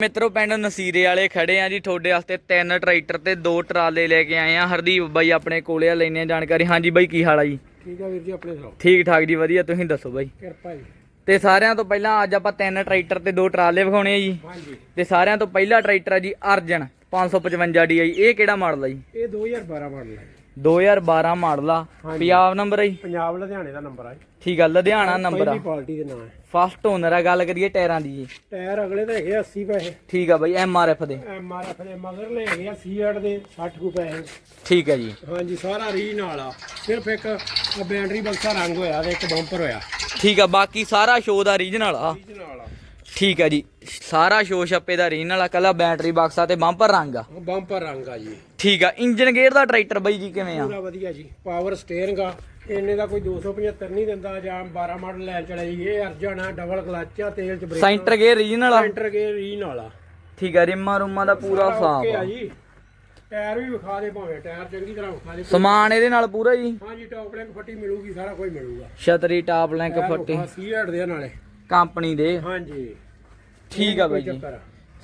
ਮਿੱਤਰੋ ਪਿੰਡ ਨਸੀਰੇ ਵਾਲੇ ਖੜੇ ਆ ਜੀ। ਤੁਹਾਡੇ ਵਾਸਤੇ ਤਿੰਨ ਟਰੈਕਟਰ ਤੇ ਦੋ ਟਰਾਲੇ ਲੈ ਕੇ ਆਏ ਆ। ਹਰਦੀਪ ਬਾਈ ਆਪਣੇ ਕੋਲੇ ਆ ਲੈਣੇ ਜਾਣਕਾਰੀ। ਹਾਂਜੀ ਬਾਈ ਕੀ ਹਾਲ ਆ ਜੀ? ਠੀਕ ਆ ਵੀਰ ਜੀ ਆਪਣੇ ਸੁਣਾਓ? ਠੀਕ ਠਾਕ ਜੀ ਵਧੀਆ। ਤੁਸੀਂ ਦੱਸੋ ਬਾਈ? ਕਿਰਪਾ ਜੀ। ਤੇ ਸਾਰਿਆਂ ਤੋਂ ਪਹਿਲਾਂ ਅੱਜ ਆਪਾਂ ਤਿੰਨ ਟਰੈਕਟਰ ਤੇ ਦੋ ਟਰਾਲੇ ਵਿਖਾਉਣੇ ਆ ਜੀ। ਹਾਂਜੀ। ਤੇ ਸਾਰਿਆਂ ਤੋਂ ਪਹਿਲਾ ਟਰੈਕਟਰ ਆ ਜੀ ਅਰਜਨ 555 DI ਇਹ ਕਿਹੜਾ ਮਾਡਲ ਆ ਜੀ? ਇਹ 2012 ਮਾਡਲ ਹੈ 2012 ਮਾਡਲ ਆ। ਹਾਂਜੀ। ਪੰਜਾਬ ਨੰਬਰ ਜੀ? ਪੰਜਾਬ ਲੁਧਿਆਣੇ ਦਾ ਨੰਬਰ ਆ। ਠੀਕ ਆ ਲੁਧਿਆਣਾ ਨੰਬਰ ਆ। ਪਹਿਲੀ ਪਾਰਟੀ ਦੇ ਨਾਂ ਹੈ ਫਸਟ ਓਨਰ ਆ ਗੱਲ ਕਰੀਏ ਟਾਇਰਾਂ ਦੀ ਜੀ। ਟਾਇਰ ਅਗਲੇ ਤਾਂ ਹੈਗੇ 80 ਪੈਸੇ। ਠੀਕ ਆ ਬਾਈ ਐਫ ਦੇ। ਐਮ ਆਰ ਐਫ ਦੇ ਮਗਰ ਲੈ ਹੈਗੇ ਆ ਸੀਆਰ ਦੇ 60 ਕੁ ਪੈਸੇ। ਠੀਕ ਆ ਜੀ। ਹਾਂਜੀ ਸਾਰਾ ਰੀ ਨਾਲ ਆ। ਸਿਰਫ ਇੱਕ ਬੈਟਰੀ ਬਕਸਾ ਰੰਗ ਹੋਇਆ ਤੇ ਇੱਕ ਬੰਪਰ ਹੋਇਆ। ਠੀਕ ਆ ਬਾਕੀ ਸਾਰਾ ਸ਼ੋ ਦਾ ਰੀਜਨਲ ਆ। ਇਹਦੇ ਨਾਲ ਆ। ਠੀਕ ਹੈ ਜੀ। ਸਾਰਾ ਸ਼ੋ ਛੱਪੇ ਦਾ ਰੀਨ ਵਾਲਾ ਕੱਲਾ ਬੈਟਰੀ ਬਾਕਸ ਆ ਤੇ ਬੰਪਰ ਰੰਗ ਆ। ਬੰਪਰ ਰੰਗ ਆ ਜੀ। ਠੀਕ ਆ। ਇੰਜਨ ਗੇਅਰ ਦਾ ਟਰੈਕਟਰ ਬਾਈ ਜੀ ਕਿਵੇਂ ਆ? ਪੂਰਾ ਵਧੀਆ ਜੀ। ਪਾਵਰ ਸਟੀਅਰਿੰਗ ਆ। ਇੰਨੇ ਦਾ ਕੋਈ 275 ਨਹੀਂ ਦਿੰਦਾ ਜਾਂ 12 ਮਾਡਲ ਲੈ ਚਲੇ ਜੀ। ਇਹ ਅਰਜਨ ਆ ਡਬਲ ਕਲਚ ਆ ਤੇਲ ਚ ਬ੍ਰੇਕ ਸੈਂਟਰ ਗੇਅਰ ਰੀਜਨਲ ਆ ਸੈਂਟਰ ਗੇ ਰੀ ਨਾਲ ਆ ਠੀਕ ਆ ਰਿਮਾ ਰੁਮਾ ਦਾ ਪੂਰਾ ਸਾਫ਼ ਆ ਆ। ਜੀ। ਟਾਇਰ ਵੀ ਵਿਖਾ ਦੇ ਭਾਵੇਂ ਟਾਇਰ ਚੰਗੀ ਤਰ੍ਹਾਂ ਵਿਖਾ ਦੇ। ਸਮਾਨ ਇਹਦੇ ਨਾਲ ਪੂਰਾ ਜੀ? ਹਾਂਜੀ ਟੌਪ ਲਿੰਕ ਫੱਟੀ ਮਿਲੂਗੀ ਸਾਰਾ ਕੁਝ ਮਿਲੂਗਾ। ਛਤਰੀ ਟਾਪ ਲਿੰਕ ਫੱਟੀ। ਸੀਆਰ ਦੇ ਨਾਲੇ। ਕੰਪਨੀ ਦੇ। ਹਾਂਜੀ ਠੀਕ ਆ ਬਾਈ ਜੀ।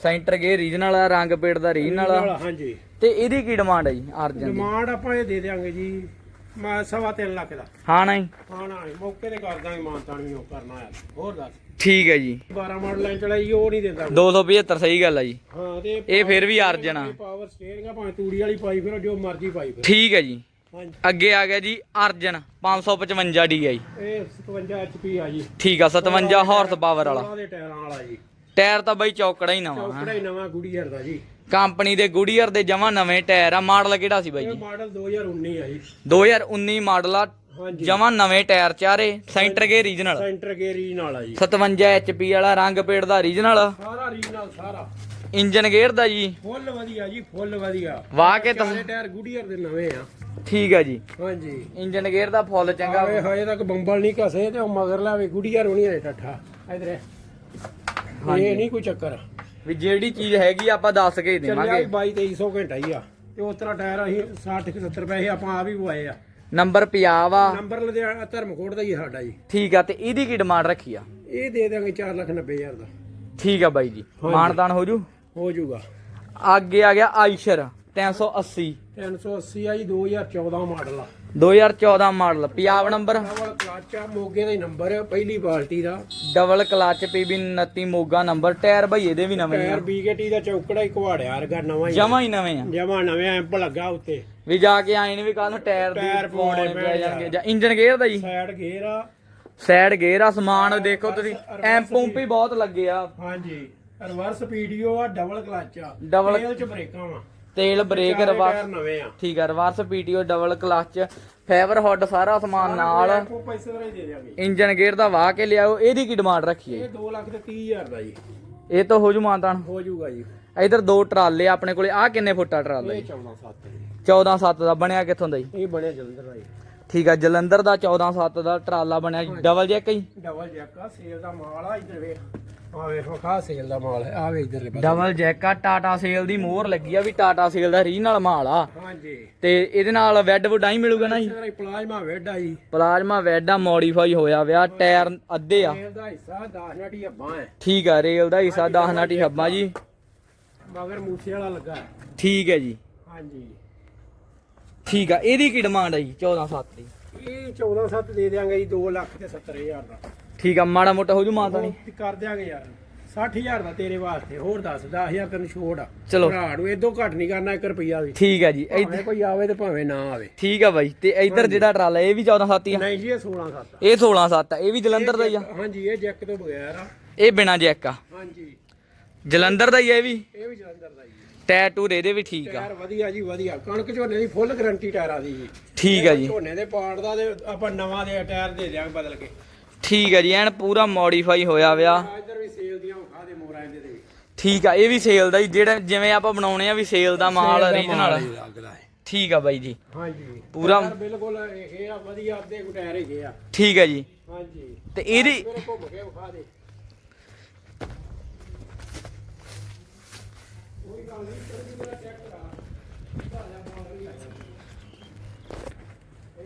ਸੈਂਟਰ ਗੇਅਰ ਰੀਜਨਲ ਆ ਰੰਗ ਪੇੜ ਦਾ ਰੀਜਨਲ ਆ। ਹਾਂਜੀ। ਤੇ ਇਹਦੀ ਕੀ ਡਿਮਾਂਡ ਆ ਜੀ ਅਰਜਨ ਦੀ? ਡਿਮਾਂਡ ਆਪਾਂ ਇਹ ਦੇ ਦਿਆਂਗੇ ਜੀ ਮੈਂ ਸਵਾ ਤਿੰਨ ਲੱਖ ਦਾ। ਹਾਂ ਨਹੀਂ ਹਾਂ ਨਾ ਮੌਕੇ ਤੇ ਕਰ ਦਾਂਗੇ ਮਾਨਤਾਨ ਵੀ ਉਹ ਕਰਨਾ ਆ ਹੋਰ ਦੱਸ। ਠੀਕ ਹੈ ਜੀ। 12 ਮਾਡਲ ਲਾਈਨ ਚਲਾਈ ਉਹ ਨਹੀਂ ਦਿੰਦਾ। 275 ਸਹੀ ਗੱਲ ਆ ਜੀ। ਹਾਂ ਤੇ ਇਹ ਫਿਰ ਵੀ ਅਰਜਨ ਆ। ਪਾਵਰ ਸਟੀਅਰਿੰਗ ਆ ਭਾਵੇਂ ਤੂੜੀ ਵਾਲੀ ਪਾਈ ਫਿਰ ਜੋ ਮਰਜ਼ੀ ਪਾਈ ਫਿਰ। ਠੀਕ ਹੈ ਜੀ। ਅੱਗੇ ਆ ਗਿਆ ਜੀ ਅਰਜਨ 555 DI ਇਹ 57 HP ਆ ਜੀ। ਠੀਕ ਆ 57 ਹਾਰਸ ਪਾਵਰ ਵਾਲਾ। ਉਹਨਾਂ ਦੇ ਟਾਇਰਾਂ ਵਾਲਾ ਜੀ। ਟਾਇਰ ਤਾਂ ਬਾਈ ਚੌਕੜਾ ਹੀ ਨਵਾਂ ਚੌਕੜਾ ਹੀ। ਨਵਾਂ ਗੁੜੀਅਰ ਦਾ ਜੀ। ਕੰਪਨੀ ਦੇ ਗੁਡੀਅਰ ਦੇ ਜਮਾ ਨਵੇਂ ਟਾਇਰ ਆ ਮਾਡਲ ਕਿਹੜਾ ਸੀ ਬਾਈ ਇਹ ਜੀ? ਮਾਡਲ 2019 ਆ ਜੀ। 2019 ਮਾਡਲ ਆ ਜਮਾ ਨਵੇਂ ਟਾਇਰ ਚਾਰੇ ਸੈਂਟਰ ਗੇ ਰੀਜਨਲ। ਸੈਂਟਰ ਗੇਅਰ ਰੀ ਨਾਲ ਆ ਜੀ। 57 HP ਵਾਲਾ ਰੰਗ ਪੇੜ ਦਾ ਰੀਜਨਲ। ਸਾਰਾ ਰੀ ਨਾਲ ਸਾਰਾ। ਇੰਜਨ ਗੇਅਰ ਦਾ ਜੀ। ਫੁੱਲ ਵਧੀਆ ਜੀ ਫੁੱਲ ਵਧੀਆ। ਵਾਹ ਕੇ ਤਾਂ ਟਾਇਰ ਗੁੜੀਅਰ ਦੇ ਨਵੇਂ ਆ। ਠੀਕ ਆ ਜੀ। ਹਾਂਜੀ। ਇੰਜਨ ਗੇਅਰ ਦਾ ਫੁੱਲ ਚੰਗਾ। ਆਵੇ ਹਜੇ ਤੱਕ ਬੰਬਲ ਨਹੀਂ ਘਸੇ ਤੇ ਮਗਰ ਲਾਵੇ ਗੁੜੀਅਰ ਹੋਣੀ ਹੈ ਠੱਠਾ। ਇਧਰ। ਇਹ ਨਹੀਂ ਕੋਈ ਚੱਕਰ। ਵੀ ਜਿਹੜੀ ਚੀਜ਼ ਹੈਗੀ ਆਪਾਂ ਦੱਸ ਕੇ ਹੀ ਚੱਲਿਆ ਦੇਵਾਂਗੇ। ਵੀ 22 2300 ਘੰਟਾ ਹੀ ਆ। ਤੇ ਉਸ ਤਰ੍ਹਾਂ ਟਾਇਰ ਅਸੀਂ 60 70 ਪੈਸੇ ਆਪਾਂ ਆ ਵੀ ਪਵਾਏ ਆ। ਨੰਬਰ ਪੰਜਾਬ ਆ ਨੰਬਰ ਲੁਧਿਆਣਾ ਧਰਮਕੋਟ ਦਾ ਹੀ ਆ ਸਾਡਾ ਜੀ। ਠੀਕ ਆ ਤੇ ਇਹਦੀ ਕੀ ਡਿਮਾਂਡ ਰੱਖੀ ਆ? ਇਹ ਦੇ ਦਾਂਗੇ 4 ਲੱਖ 90 ਹਜ਼ਾਰ ਦਾ। ਠੀਕ ਆ ਬਾਈ ਜੀ। ਮਾਨਦਾਨ ਹੋ ਜੂ? ਹੋ ਜਾਊਗਾ ਅੱਗੇ ਆ ਗਿਆ ਆਇਸ਼ਰ 380 380 ਆ ਜੀ 2014 ਮਾਡਲ ਆ। 2014 model Punjab number? Double clutch ਆ ਮੋਗੇ ਦਾ ਹੀ ਨੰਬਰ ਆ ਪਹਿਲੀ ਬਾਲਟੀ ਦਾ। Double clutch PB 29 Moga number. Tyre ਬਈ ਇਹਦੇ ਵੀ ਨਵੇਂ ਟਾਇਰ ਬੀਕੇਟੀ ਦਾ ਚੌਕੜਾ ਹੀ ਘਵਾੜਿਆ ਵਰਗਾ ਨਵਾਂ ਹੀ ਜਮਾ ਹੀ ਨਵੇਂ ਆ। ਜਮਾ ਨਵੇਂ ਐਂਪ ਲੱਗਾ ਉੱਤੇ। ਵੀ ਜਾ ਕੇ ਆਏ ਨੇ ਵੀ ਕੱਲ ਨੂੰ ਟਾਇਰ ਟਾਇਰ ਦੀ ਪਾਉਣੇ ਪੈ ਜਾਣਗੇ। ਜਾਂ ਇੰਜਨ ਗੇਅਰ ਦਾ ਜੀ? ਸਾਈਡ ਗੇਅਰ ਆ। ਸਾਈਡ ਗੇਅਰ ਆ ਸਮਾਨ ਦੇਖੋ ਤੁਸੀਂ। ਐਂਪ ਪੰਪ ਹੀ ਬਹੁਤ ਲੱਗੇ ਆ। ਹਾਂਜੀ। ਰਿਵਰਸ ਪੀਡੀਓ ਆ ਡਬਲ ਕਲਚ ਆ। ਤੇਲ ਚ ਬ੍ਰੇਕਾਂ ਵਾ। ਤੇਲ ਬ੍ਰੇਕ ਚਾਰੇ ਰਵਾ ਟਾਇਰ ਨਵੇਂ ਆ। ਠੀਕ ਆ reverse PTO double clutch fibre hood ਸਾਰਾ ਸਮਾਨ ਨਾਲ। ਆਪੋ ਪੈਸੇ ਦਾ ਹੀ ਦੇ ਦਿਆਂਗੇ। ਇੰਜਨ ਗੇਅਰ ਦਾ ਵਾਹ ਕੇ ਲਿਆਓ ਇਹਦੀ ਕੀ ਡਿਮਾਂਡ ਰੱਖੀ ਹੈ ਇਹ 2 ਲੱਖ ਤੇ 30 ਹਜ਼ਾਰ ਦਾ ਜੀ। ਇਹ ਤਾਂ ਹੋ ਜੂ ਮਾਨਤਾਨ। ਹੋ ਜਾਊਗਾ ਜੀ। ਇਧਰ ਦੋ ਟਰਾਲੇ ਆਪਣੇ ਕੋਲੇ ਆ ਕਿੰਨੇ ਫੁੱਟਾ ਟਰਾਲਾ ਇਹ ਜੀ? 14 7 ਜੀ। 14 7 ਦਾ ਬਣਿਆ ਕਿੱਥੋਂ ਦਾ ਜੀ? ਇਹ ਬਣਿਆ ਜਲੰਧਰ ਦਾ ਜੀ। ਠੀਕ ਆ ਜਲੰਧਰ ਦਾ 14 7 ਦਾ ਟਰਾਲਾ ਬਣਿਆ ਡਬਲ ਜੈਕ ਹੀ ਡਬਲ ਜੈਕ ਆ ਸੇਲ ਦਾ ਮਾਲ ਆ ਇੱਧਰ ਵੇਖ। ਆ ਵੇਖੋ ਖਾ ਸੇਲ ਦਾ ਮਾਲ ਹੈ ਆ ਵੇ ਇੱਧਰਲੇ ਪਾਸੇ। ਡਬਲ ਜੈਕ ਆ ਟਾਟਾ ਸੇਲ ਦੀ ਮੋਹਰ ਲੱਗੀ ਆ ਵੀ ਟਾਟਾ ਸੇਲ ਦਾ ਰੀਜਨਲ ਮਾਲ ਆ। ਹਾਂਜੀ। ਤੇ ਇਹਦੇ ਨਾਲ ਵੈਡ ਵੁੱਡ ਹੀ ਮਿਲੂਗਾ ਨਾ ਜੀ? ਪਲਾਜ਼ਮਾ ਵੈਡ ਆ ਜੀ। ਪਲਾਜ਼ਮਾ ਵੈਡ ਆ ਮੋਡੀਫਾਈ ਹੋਇਆ ਵਿਆ ਟਾਇਰ ਅੱਧੇ ਆ। ਸੇਲ ਦਾ ਹਿੱਸਾ 10 ਨਾਟੀ ਅੱਬਾਂ ਹੈ। ਠੀਕ ਆ ਰੇਲ ਦਾ ਹਿੱਸਾ 10 ਨਾਟੀ ਹੱਬਾਂ ਜੀ। ਮਗਰ ਮੂਸੇ ਵਾਲਾ ਲੱਗਾ। ਹੈ। ਠੀਕ ਹੈ ਜੀ। ਹਾਂਜੀ। ਠੀਕ ਆ ਇਹਦੀ ਕੀ ਡਿਮਾਂਡ ਹੈ ਜੀ 14 7 ਦੀ? ਇਹ 14 7 ਦੇ ਦਿਆਂਗੇ ਜੀ 2 ਲੱਖ ਤੇ 70 ਹਜ਼ਾਰ ਦਾ। ਠੀਕ ਆ ਮਾੜਾ ਮੋਟਾ ਹੋ ਜੂ ਮਾਤਾ ਨਹੀਂ। ਉਹ ਕਰ ਦਿਆਂਗੇ ਯਾਰ। 60000 ਦਾ ਤੇਰੇ ਵਾਸਤੇ ਹੋਰ ਦੱਸ 10000 ਤੈਨੂੰ ਛੋੜ ਆ। ਚਲੋ। ਭਰਾ ਨੂੰ ਇਦੋਂ ਘੱਟ ਨਹੀਂ ਕਰਨਾ 1 ਰੁਪਿਆ ਵੀ। ਠੀਕ ਆ ਜੀ ਇੱਧ- ਭਾਵੇਂ ਕੋਈ ਆਵੇ ਤੇ ਭਾਵੇਂ ਨਾ ਆਵੇ। ਠੀਕ ਆ ਬਾਈ ਤੇ ਇੱਧਰ ਜਿਹੜਾ ਟਰਾਲਾ ਇਹ ਵੀ 14 7 ਹੀ ਆ। ਨਹੀਂ ਜੀ ਇਹ 16 7 ਇਹ 16 7 ਆ ਇਹ ਵੀ ਜਲੰਧਰ ਦਾ ਹੀ ਆ। ਹਾਂਜੀ ਇਹ ਜੈਕ ਤੋਂ ਬਗੈਰ ਆ। ਇਹ ਬਿਨਾ ਜੈਕ ਆ। ਹਾਂਜੀ। ਜਲੰਧਰ ਦਾ ਹੀ ਆ ਇਹ ਵੀ। ਇਹ ਵੀ ਜਲੰਧਰ ਦਾ ਜੀ ਟਾਇਰ ਟੂਰ ਇਹਦੇ ਵੀ ਠੀਕ ਆ। ਟਾਇਰ ਵਧੀਆ ਜੀ ਵਧੀਆ। ਕਣਕ ਝੋਨੇ ਦੀ ਫੁੱਲ ਗਾਰੰਟੀ ਟਾਇਰਾਂ ਦੀ ਜੀ। ਠੀਕ ਆ ਜੀ। ਝੋਨੇ ਦੇ ਪਾੜ ਦਾ ਤੇ ਆਪਾਂ ਨਵਾਂ ਦੇ ਟਾਇਰ ਦੇ ਦਿਆਂਗੇ ਬਦਲ ਕੇ। ਠੀਕ ਆ ਜੀ ਐਨ ਪੂਰਾ ਮੋਡੀਫਾਈ ਹੋਇਆ ਵਿਆ। ਆ ਇੱਧਰ ਵੀ ਸੇਲ ਦੀਆਂ ਵਿਖਾ ਦੇ ਮੋਰਾਂ ਇਹਦੇ ਤੇ। ਠੀਕ ਆ ਇਹ ਵੀ ਸੇਲ ਦਾ ਹੀ ਜਿਹੜਾ ਜਿਵੇਂ ਆਪਾਂ ਬਣਾਉਣੇ ਆ ਵੀ ਸੇਲ ਦਾ ਮਾਲ ਰੀਜਨਲ ਹੈ ਠੀਕ ਆ ਬਾਈ ਜੀ। ਹਾਂਜੀ। ਪੂਰਾ- ਟਾਇਰ ਬਿਲਕੁਲ ਇਹ ਆ ਵਧੀਆ ਅੱਧੇ ਕੁ ਟਾਇਰ ਹੈਗੇ ਆ। ਠੀਕ ਆ ਜੀ। ਹਾਂਜੀ। ਤੇ ਇਹਦੀ ਮੇਰੇ ਘੁੰਮ ਕੇ ਵਿਖਾ ਦੇ।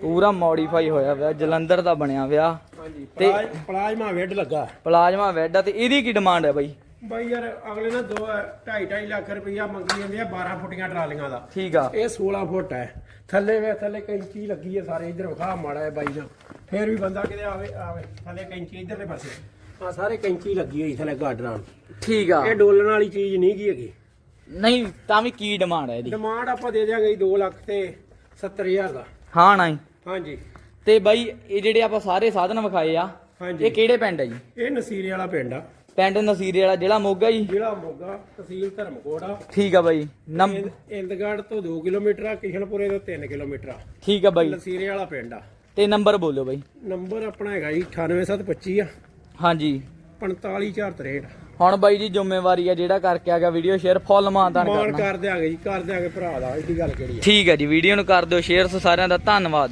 ਪੂਰਾ ਮੋਡੀਫਾਈ ਹੋਇਆ ਵਿਆ ਜਲੰਧਰ ਦਾ ਬਣਿਆ ਵਿਆ। ਹਾਂਜੀ। ਤੇ- ਪਲਾਜ- ਪਲਾਜ਼ਮਾ ਵੈਡ ਲੱਗਾ। ਪਲਾਜ਼ਮਾ ਵੈਡ ਆ ਤੇ ਇਹਦੀ ਕੀ ਡਿਮਾਂਡ ਹੈ ਬਾਈ? ਬਾਈ ਯਾਰ ਅਗਲੇ ਨਾ 2 2.5 ਲੱਖ ਰੁਪਈਆ ਮੰਗੀ ਜਾਂਦੇ ਆ 12 ਫੁੱਟੀਆਂ ਟਰਾਲੀਆਂ ਦਾ। ਠੀਕ ਆ। ਇਹ 16 ਫੁੱਟ ਹੈ। ਥੱਲੇ ਵੇ ਥੱਲੇ ਕੈਂਚੀ ਲੱਗੀ ਹੈ ਸਾਰੇ ਇਧਰ ਵਿਖਾ ਮਾੜਾ ਹੈ ਬਾਈ ਦਾ ਫੇਰ ਵੀ ਬੰਦਾ ਕਿਤੇ ਆਵੇ ਆਵੇ ਥੱਲੇ ਕੈਂਚੀ ਇਧਰਲੇ ਪਾਸੇ। ਆ ਸਾਰੇ ਕੈਂਚੀ ਲੱਗੀ ਹੋਈ ਥੱਲੇ ਗਾਡਰਾਂ ਠੀਕ ਆ। ਇਹ ਡੋਲਣ ਵਾਲੀ ਚੀਜ਼ ਨਹੀਂ ਗੀ ਹੈਗੀ। ਨਹੀਂ ਤਾਂ ਵੀ ਕੀ ਡਿਮਾਂਡ ਹੈ ਇਹਦੀ? ਡਿਮਾਂਡ ਆਪਾਂ ਦੇ ਦਿਆਂਗੇ 2 ਲੱਖ ਤੇ 70000 ਦਾ। ਹਾਂ ਨਾ ਜੀ। ਹਾਂਜੀ। ਤੇ ਬਾਈ ਇਹ ਜਿਹੜੇ ਆਪਾਂ ਸਾਰੇ ਸਾਧਨ ਵਿਖਾਏ ਆ ਹਾਂਜੀ। ਇਹ ਕਿਹੜੇ ਪਿੰਡ ਆ ਜੀ? ਇਹ ਨਸੀਰੇ ਵਾਲਾ ਪਿੰਡ ਆ। ਪਿੰਡ ਨਸੀਰੇ ਵਾਲਾ ਜ਼ਿਲ੍ਹਾ ਮੋਗਾ ਜੀ? ਜ਼ਿਲ੍ਹਾ ਮੋਗਾ ਤਹਿਸੀਲ ਧਰਮਕੋਟ ਆ। ਠੀਕ ਆ ਬਾਈ। ਨੰਬ ਇੰਦ- ਇੰਦਗੜ੍ਹ ਤੋਂ 2 ਕਿਲੋਮੀਟਰ ਆ ਕਿਸ਼ਨਪੁਰੇ ਤੋਂ 3 ਕਿਲੋਮੀਟਰ ਆ। ਠੀਕ ਆ ਬਾਈ। ਨਸੀਰੇ ਵਾਲਾ ਪਿੰਡ ਆ। ਤੇ ਨੰਬਰ ਬੋਲੋ ਬਾਈ। ਨੰਬਰ ਆਪਣਾ ਹੈਗਾ ਜੀ 98725 ਆ। ਹਾਂਜੀ। 45463 ਹੁਣ ਬਾਈ ਜੀ ਜ਼ਿੰਮੇਵਾਰੀ ਆ ਜਿਹੜਾ ਕਰਕੇ ਆਗਾ ਵੀਡੀਓ ਸ਼ੇਅਰ ਫੁੱਲ ਮਾਨਤਾਨ ਮਾਨ ਕਰਨਾ। ਕਰ ਦਿਆਂਗੇ ਜੀ ਕਰ ਦਿਆਂਗੇ ਭਰਾ ਦਾ ਐਡੀ ਗੱਲ ਕਿਹੜੀ ਆ। ਠੀਕ ਹੈ ਜੀ ਵੀਡੀਓ ਨੂੰ ਕਰ ਦਿਓ ਸ਼ੇਅਰ ਸਾਰਿਆਂ ਦਾ ਧੰਨਵਾਦ।